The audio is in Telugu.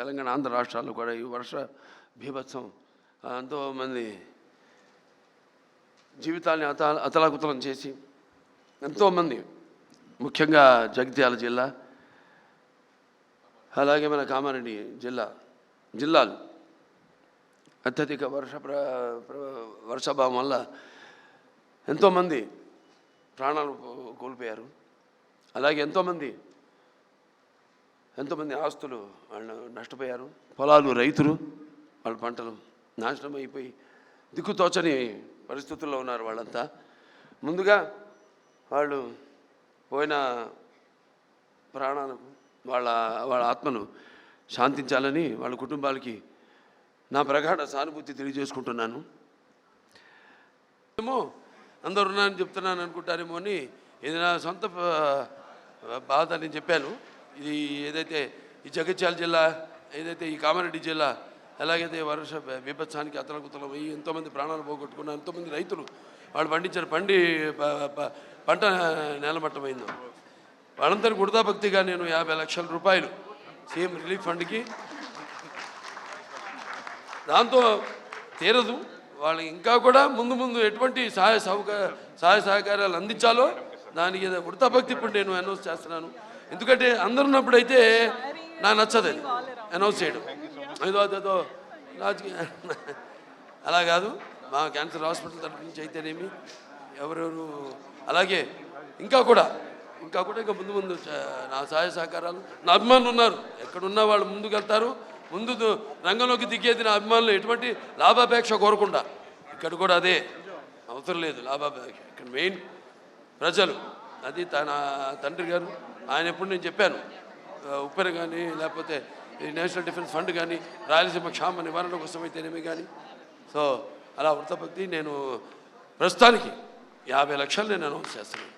తెలంగాణ ఆంధ్ర రాష్ట్రాల్లో కూడా ఈ వర్ష బీభత్సం ఎంతోమంది జీవితాన్ని అత అతలాకుతలం చేసి ఎంతోమంది ముఖ్యంగా జగిత్యాల జిల్లా అలాగే మన కామారెడ్డి జిల్లా జిల్లాలు. అత్యధిక వర్ష ప్ర వర్షాభావం వల్ల ఎంతోమంది ప్రాణాలు కోల్పోయారు. అలాగే ఎంతోమంది ఎంతోమంది ఆస్తులు వాళ్ళు నష్టపోయారు. పొలాలు రైతులు. వాళ్ళ పంటలు నాశనం అయిపోయి దిక్కుతోచని పరిస్థితుల్లో ఉన్నారు వాళ్ళంతా. ముందుగా వాళ్ళు పోయిన ప్రాణాలకు వాళ్ళ వాళ్ళ ఆత్మను శాంతించాలని వాళ్ళ కుటుంబాలకి నా ప్రగాఢ సానుభూతి తెలియజేసుకుంటున్నాను. ఏమో అందరు ఉన్నారని చెప్తున్నాను అనుకుంటారేమో అని ఇది నా సొంత బాధ నేను చెప్పాను. ఇది ఏదైతే ఈ జగిత్యాల జిల్లా ఏదైతే ఈ కామారెడ్డి జిల్లా ఎలాగైతే వర్ష విభత్సానికి అతలకుతలం అయ్యి ఎంతోమంది ప్రాణాలు పోగొట్టుకున్నారు ఎంతోమంది రైతులు వాళ్ళు పండించిన పండి పంట నేలమట్టమైందో. వాళ్ళందరి గుడదాభక్తిగా నేను యాభై లక్షల రూపాయలు సీఎం రిలీఫ్ ఫండ్కి దాంతో తీరదు. వాళ్ళు ఇంకా కూడా ముందు ముందు ఎటువంటి సహాయ సహకార సహాయ సహకారాలు అందించాలో దానికి ఏదో వృత్తాభక్తి ఇప్పుడు నేను అనౌన్స్ చేస్తున్నాను. ఎందుకంటే అందరు ఉన్నప్పుడైతే నా నచ్చదు. అనౌన్స్ చేయడం. ఏదో అదేదో రాజకీయ అలా కాదు. మా క్యాన్సర్ హాస్పిటల్ తరఫు నుంచి అయితేనేమి ఎవరెవరు అలాగే ఇంకా కూడా ఇంకా కూడా ఇంకా ముందు ముందు నా సహాయ సహకారాలు నా అభిమానులు ఉన్నారు. ఎక్కడున్నా వాళ్ళు ముందుకు వెళ్తారు ముందు రంగంలోకి దిగేది నా అభిమానులు. ఎటువంటి లాభాపేక్ష కోరకుండా. ఇక్కడ కూడా అదే. అవసరం లేదు. లాభాపేక్ష. ఇక్కడ మెయిన్ ప్రజలు. అది తన తండ్రి గారు. ఆయన ఎప్పుడు నేను చెప్పాను ఉప్పెన కానీ లేకపోతే ఈ నేషనల్ డిఫెన్స్ ఫండ్ కానీ రాయలసీమ క్షామ నివారణ కోసం అయితేనేమి కానీ సో అలా వృత్తభక్తి నేను ప్రస్తుతానికి యాభై లక్షలు నేను అనౌన్స్ చేస్తున్నాను.